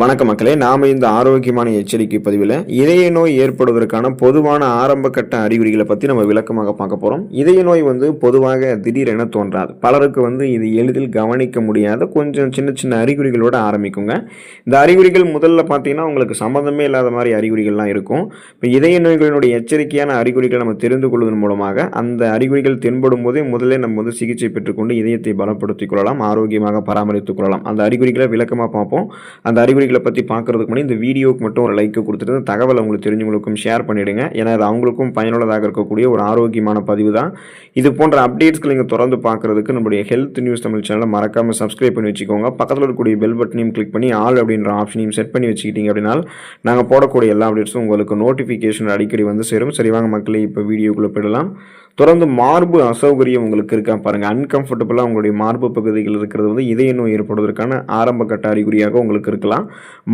வணக்க மக்களே நாம இந்த ஆரோக்கியமான எச்சரிக்கை பதிவில் இதய நோய் ஏற்படுவதற்கான பொதுவான ஆரம்ப கட்ட அறிகுறிகளை பற்றி நம்ம விளக்கமாக பார்க்க போகிறோம் இதய நோய் வந்து பொதுவாக திடீரென தோன்றாது. பலருக்கு வந்து இது எளிதில் கவனிக்க முடியாத கொஞ்சம் சின்ன சின்ன அறிகுறிகளோட ஆரம்பிக்குங்க. இந்த அறிகுறிகள் முதல்ல பார்த்தீங்கன்னா உங்களுக்கு சம்மந்தமே இல்லாத மாதிரி அறிகுறிகள்லாம் இருக்கும். இப்போ இதய நோய்களினுடைய எச்சரிக்கையான அறிகுறிகளை நம்ம தெரிந்து கொள்வதன் மூலமாக அந்த அறிகுறிகள் தென்படும் போதே முதலே நம்ம வந்து சிகிச்சை பெற்றுக்கொண்டு இதயத்தை பலப்படுத்திக் கொள்ளலாம் ஆரோக்கியமாக பராமரித்துக் கொள்ளலாம். அந்த அறிகுறிகளை விளக்கமாக பார்ப்போம். அந்த அறிகுறிகளை பற்றி பார்க்குறதுக்கு முன்னாடி இந்த வீடியோவுக்கு மட்டும் ஒரு லைக்கை கொடுத்துட்டு தகவல் தகவலை தெரிஞ்சவங்களுக்கும் ஷேர் பண்ணிவிடுங்க ஏன்னா அது அவங்களுக்கும் பயனுள்ளதாக இருக்கக்கூடிய ஒரு ஆரோக்கியமான பதிவு தான். இது போன்ற அப்டேட்ஸ்களை நீங்கள் தொடர்ந்து பார்க்குறதுக்கு நம்மளுடைய ஹெல்த் நியூஸ் தமிழ் சேனலை மறக்காமல் சப்ஸ்கிரைப் பண்ணி வச்சுக்கோங்க. பக்கத்தில் இருக்கக்கூடிய பெல் பட்டனையும் கிளிக் பண்ணி ஆல் அப்படின்ற ஆப்ஷனையும் செட் பண்ணி வச்சுக்கிட்டீங்க அப்படின்னா நாங்கள் போடக்கூடிய எல்லா அப்டேட்ஸும் உங்களுக்கு நோட்டிஃபிகேஷன் அடிக்கடி வந்து சேரும். சரி வாங்க மக்களே இப்போ வீடியோக்குள்ளே போயிடலாம். தொடர்ந்து மார்பு அசௌகரியம் உங்களுக்கு இருக்கா பாருங்கள் அன்கம்ஃபர்டபுளாக உங்களுடைய மார்பு பகுதிகள் இருக்கிறது வந்து இதய நோய் ஏற்படுவதற்கான ஆரம்ப கட்ட அறிகுறியாக உங்களுக்கு இருக்கலாம்.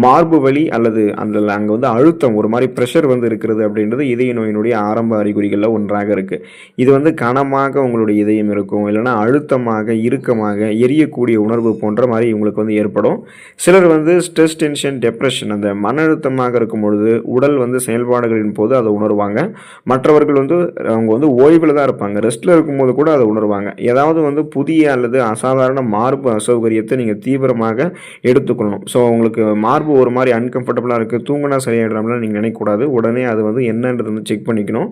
மார்பு வலி அல்லது அந்த அங்கே வந்து அழுத்தம் ஒரு மாதிரி ப்ரெஷர் வந்து இருக்கிறது அப்படின்றது இதய நோயினுடைய ஆரம்ப அறிகுறிகளில் ஒன்றாக இருக்குது இது வந்து கனமாக உங்களுடைய இதயம் இருக்கும் இல்லைன்னா அழுத்தமாக இறுக்கமாக எரியக்கூடிய உணர்வு போன்ற மாதிரி உங்களுக்கு வந்து ஏற்படும். சிலர் வந்து ஸ்ட்ரெஸ் டென்ஷன் டெப்ரெஷன் அந்த மன அழுத்தமாக இருக்கும் பொழுது உடல் வந்து செயல்பாடுகளின் போது அதை உணர்வாங்க. மற்றவர்கள் வந்து அவங்க வந்து ஓய்வில் தான் இருப்பாங்க. ரெஸ்ட்டில் இருக்கும்போது கூட அதை உணர்வாங்க. ஏதாவது வந்து புதிய அல்லது அசாதாரண மார்பு அசௌகரியத்தை நீங்கள் தீவிரமாக எடுத்துக்கொள்ளணும் ஸோ உங்களுக்கு மார்பு ஒரு மாதிரி அன்கம்ஃபர்டபுளாக இருக்குது தூங்கினா சரியாயிடாமலாம் நீங்கள் நினைக்கக்கூடாது. உடனே அது வந்து என்னன்றது வந்து செக் பண்ணிக்கணும்.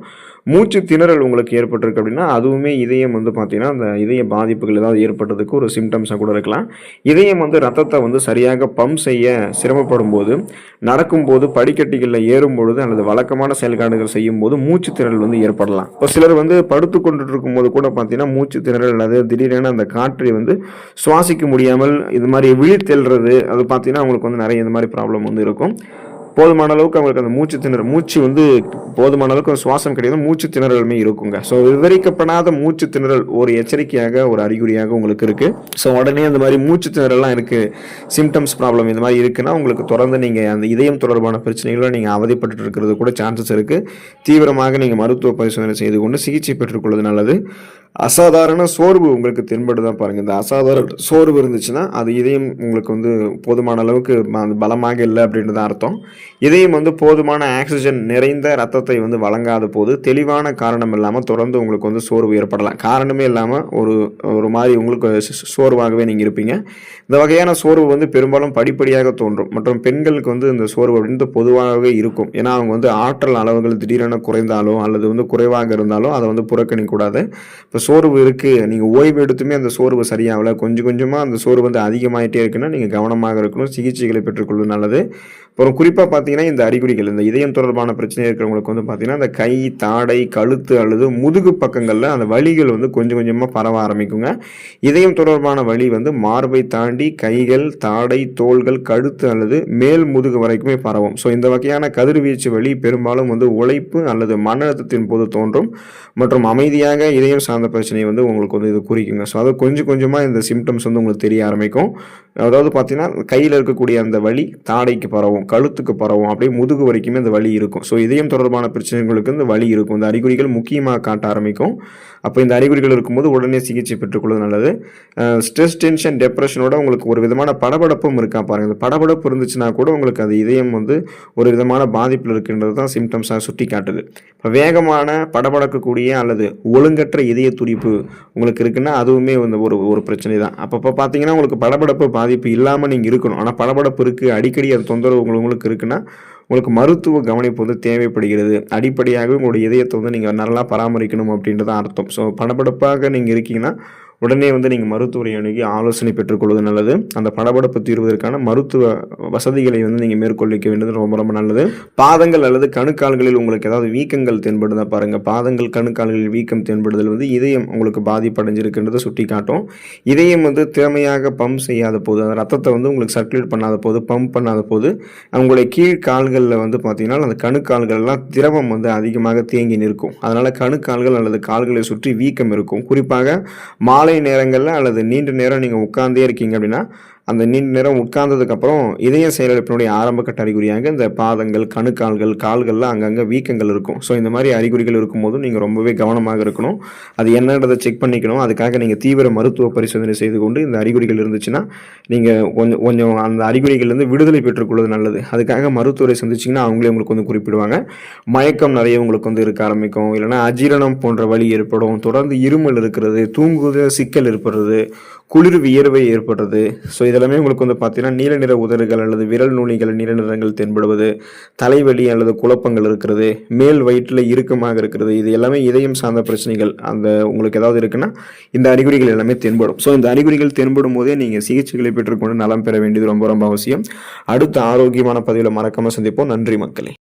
மூச்சு திணறல் உங்களுக்கு ஏற்பட்டிருக்கு அப்படின்னா அதுவுமே இதயம் வந்து பார்த்தீங்கன்னா அந்த இதய பாதிப்புகள் ஏதாவது ஏற்பட்டதுக்கு ஒரு சிம்டம்ஸாக கூட இருக்கலாம். இதயம் வந்து ரத்தத்தை வந்து சரியாக பம்ப் செய்ய சிரமப்படும் போது நடக்கும்போது படிக்கட்டுகளில் ஏறும் பொழுது அல்லது வழக்கமான செயல்பாடுகள் செய்யும் போது மூச்சு திணறல் வந்து ஏற்படலாம். இப்போ சிலர் வந்து படுத்து கொண்டுட்டு இருக்கும்போது கூட பார்த்தீங்கன்னா மூச்சு திணறல் அல்லது திடீரென அந்த காற்றை வந்து சுவாசிக்க முடியாமல் இது மாதிரி விழித்தெல்றது அது பார்த்தீங்கன்னா அவங்களுக்கு வந்து நிறைய இந்த மாதிரி ப்ராப்ளம் வந்து இருக்கும். போதுமான அளவுக்கு அவங்களுக்கு அந்த மூச்சு திணறல் மூச்சு வந்து போதுமான அளவுக்கு சுவாசம் கிடையாது மூச்சு திணறலுமே இருக்குங்க. ஸோ விவரிக்கப்படாத மூச்சு திணறல் ஒரு எச்சரிக்கையாக ஒரு அறிகுறியாக உங்களுக்கு இருக்கு. ஸோ உடனே அந்த மாதிரி மூச்சு திணறல்லாம் இருக்கு சிம்டம்ஸ் ப்ராப்ளம் இந்த மாதிரி இருக்குன்னா உங்களுக்கு தொடர்ந்து நீங்கள் அந்த இதயம் தொடர்பான பிரச்சனைகளை நீங்கள் அவதிப்பட்டு இருக்கிறது கூட சான்சஸ் இருக்கு. தீவிரமாக நீங்கள் மருத்துவ பரிசோதனை செய்து கொண்டு சிகிச்சை பெற்றுக்கொள்வது நல்லது. அசாதாரண சோர்வு உங்களுக்கு தென்படுதான் பாருங்கள் இந்த அசாதாரண சோர்வு இருந்துச்சுன்னா அது இதயம் உங்களுக்கு வந்து போதுமான அளவுக்கு பலமாக இல்லை அப்படின்றது அர்த்தம். இதயம் வந்து போதுமான ஆக்சிஜன் நிறைந்த ரத்தத்தை வந்து வழங்காத போது தெளிவான காரணம் இல்லாமல் தொடர்ந்து உங்களுக்கு வந்து சோர்வு ஏற்படலாம். காரணமே இல்லாமல் ஒரு ஒரு மாதிரி உங்களுக்கு சோர்வாகவே நீங்கள் இருப்பீங்க. இந்த வகையான சோர்வு வந்து பெரும்பாலும் படிப்படியாக தோன்றும். மற்றும் பெண்களுக்கு வந்து இந்த சோர்வு அப்படின்றது பொதுவாகவே இருக்கும். ஏன்னா அவங்க வந்து ஆற்றல் அளவுகள் திடீரென குறைந்தாலோ அல்லது வந்து குறைவாக இருந்தாலும் அதை வந்து புறக்கணிக்கூடாது இப்போ சோர்வு இருக்குது நீங்கள் ஓய்வு எடுத்துமே அந்த சோர்வு சரியாகல கொஞ்சம் கொஞ்சமாக அந்த சோர்வு வந்து அதிகமாகிட்டே இருக்குன்னா நீங்கள் கவனமாக இருக்கணும் சிகிச்சைகளை பெற்றுக்கொள்வது நல்லது. அப்புறம் குறிப்பாக பார்த்தீங்கன்னா இந்த அறிகுறிகள் இந்த இதயம் தொடர்பான பிரச்சனை இருக்கிறவங்களுக்கு வந்து பார்த்தீங்கன்னா அந்த கை தாடை கழுத்து அல்லது முதுகு பக்கங்களில் அந்த வலிகள் வந்து கொஞ்சம் கொஞ்சமாக பரவ ஆரம்பிக்குங்க. இதயம் தொடர்பான வலி வந்து மார்பை தாண்டி கைகள் தாடை தோள்கள் கழுத்து அல்லது மேல் முதுகு வரைக்குமே பரவும். ஸோ இந்த வகையான கதிர்வீச்சு வலி பெரும்பாலும் வந்து உழைப்பு அல்லது மன அழுத்தத்தின் போது தோன்றும். மற்றும் அமைதியாக இதயம் சார்ந்த பிரச்சனை வந்து உங்களுக்கு வந்து இது குறிக்குங்க. ஸோ அது கொஞ்சம் கொஞ்சமாக இந்த சிம்டம்ஸ் வந்து உங்களுக்கு தெரிய ஆரம்பிக்கும். அதாவது பார்த்தீங்கன்னா கையில் இருக்கக்கூடிய அந்த வலி தாடைக்கு பரவும் கழுத்துக்கு பரவும் அப்படியே முதுகு வரைக்குமே அந்த வலி இருக்கும். ஸோ இதயம் தொடர்பான பிரச்சனைகளுக்கு இந்த வலி இருக்கும். இந்த அறிகுறிகள் முக்கியமாக காட்ட ஆரம்பிக்கும். அப்போ இந்த அறிகுறிகள் இருக்கும்போது உடனே சிகிச்சை பெற்றுக்கொள்வது நல்லது. ஸ்ட்ரெஸ் டென்ஷன் டெப்ரெஷனோட உங்களுக்கு ஒரு விதமான படபடப்பும் இருக்கா பாருங்கள் இந்த படபடப்பு இருந்துச்சுன்னா கூட உங்களுக்கு அது இதயம் வந்து ஒரு விதமான பாதிப்பில் இருக்கின்றது தான் சிம்டம்ஸாக சுட்டி காட்டுது இப்போ வேகமான படபடக்கக்கூடிய அல்லது ஒழுங்கற்ற இதய துடிப்பு உங்களுக்கு இருக்குன்னா அதுவுமே வந்து ஒரு ஒரு பிரச்சனை தான் அப்பப்போ பார்த்தீங்கன்னா உங்களுக்கு படபடப்பு பாதிப்பு இல்லாமல் நீங்கள் இருக்கணும். ஆனால் படபடப்பு இருக்குது அடிக்கடி அது தொந்தரவு உங்களுக்கு உங்களுக்கு இருக்குன்னா உங்களுக்கு மருத்துவ கவனிப்பு வந்து தேவைப்படுகிறது. அடிப்படையாக உங்களுடைய இதயத்தை வந்து நீங்கள் நல்லா பராமரிக்கணும் அப்படின்றது அர்த்தம். ஸோ படபடப்பாக நீங்கள் இருக்கீங்கன்னா உடனே வந்து நீங்கள் மருத்துவரை அணுகி ஆலோசனை பெற்றுக்கொள்வது நல்லது. அந்த படபடப்பு தீர்வதற்கான மருத்துவ வசதிகளை வந்து நீங்கள் மேற்கொள்ளிக்க வேண்டியது ரொம்ப ரொம்ப நல்லது. பாதங்கள் அல்லது கணுக்கால்களில் உங்களுக்கு ஏதாவது வீக்கங்கள் தென்படுதா பாருங்கள் பாதங்கள் கணுக்கால்களில் வீக்கம் தென்படுதல் வந்து இதயம் உங்களுக்கு பாதிப்படைஞ்சிருக்குன்றதை சுட்டி காட்டும் இதயம் வந்து திறமையாக பம்ப் செய்யாத போது அந்த ரத்தத்தை வந்து உங்களுக்கு சர்க்குலேட் பண்ணாத போது பம்ப் பண்ணாத போது அவங்களுடைய கீழ் கால்களில் வந்து பார்த்தீங்கன்னா அந்த கணுக்கால்கள்லாம் திரவம் வந்து அதிகமாக தேங்கி நிற்கும். அதனால் கணுக்கால்கள் அல்லது கால்களை சுற்றி வீக்கம் இருக்கும். குறிப்பாக மா நேரங்களில் அல்லது நீண்ட நேரம் நீங்கள் உட்கார்ந்தே இருக்கீங்க அப்படின்னா அந்த நீண்ட நேரம் உட்கார்ந்ததுக்கப்புறம் இதய செயலிழப்பினுடைய ஆரம்ப கட்ட அறிகுறியாக இந்த பாதங்கள் கணுக்கால்கள் கால்கள்லாம் அங்கங்கே வீக்கங்கள் இருக்கும். ஸோ இந்த மாதிரி அறிகுறிகள் இருக்கும்போதும் நீங்கள் ரொம்பவே கவனமாக இருக்கணும். அது என்னன்றதை செக் பண்ணிக்கணும். அதுக்காக நீங்கள் தீவிர மருத்துவ பரிசோதனை செய்து கொண்டு இந்த அறிகுறிகள் இருந்துச்சுன்னா நீங்கள் கொஞ்சம் கொஞ்சம் அந்த அறிகுறிகள்லேருந்து விடுதலை பெற்றுக்கொள்வது நல்லது. அதுக்காக மருத்துவரை சந்திச்சிங்கன்னா அவங்களே உங்களுக்கு வந்து குறிப்பிடுவாங்க. மயக்கம் நிறைய உங்களுக்கு வந்து இருக்க ஆரம்பிக்கும். இல்லைன்னா அஜீரணம் போன்ற வழி ஏற்படும். தொடர்ந்து இருமல் இருக்கிறது தூங்குவது சிக்கல் ஏற்படுறது குளிர் வியர்வை ஏற்படுறது. ஸோ இதெல்லாமே உங்களுக்கு வந்து பார்த்தீங்கன்னா நீல நிற உதறுகள் அல்லது விரல் நுனிகள் நீல நிறங்கள் தென்படுவது தலைவலி அல்லது குழப்பங்கள் இருக்கிறது மேல் வயிற்றில் இறுக்கமாக இருக்கிறது இது எல்லாமே இதயம் சார்ந்த பிரச்சனைகள். அந்த உங்களுக்கு ஏதாவது இருக்குன்னா இந்த அறிகுறிகள் எல்லாமே தென்படும். ஸோ இந்த அறிகுறிகள் தென்படும் போதே நீங்கள் சிகிச்சைகளை பெற்றுக்கொண்டு நலம் பெற வேண்டியது ரொம்ப ரொம்ப அவசியம். அடுத்த ஆரோக்கியமான பதிவில் மறக்காமல் சந்திப்போம். நன்றி மக்களே.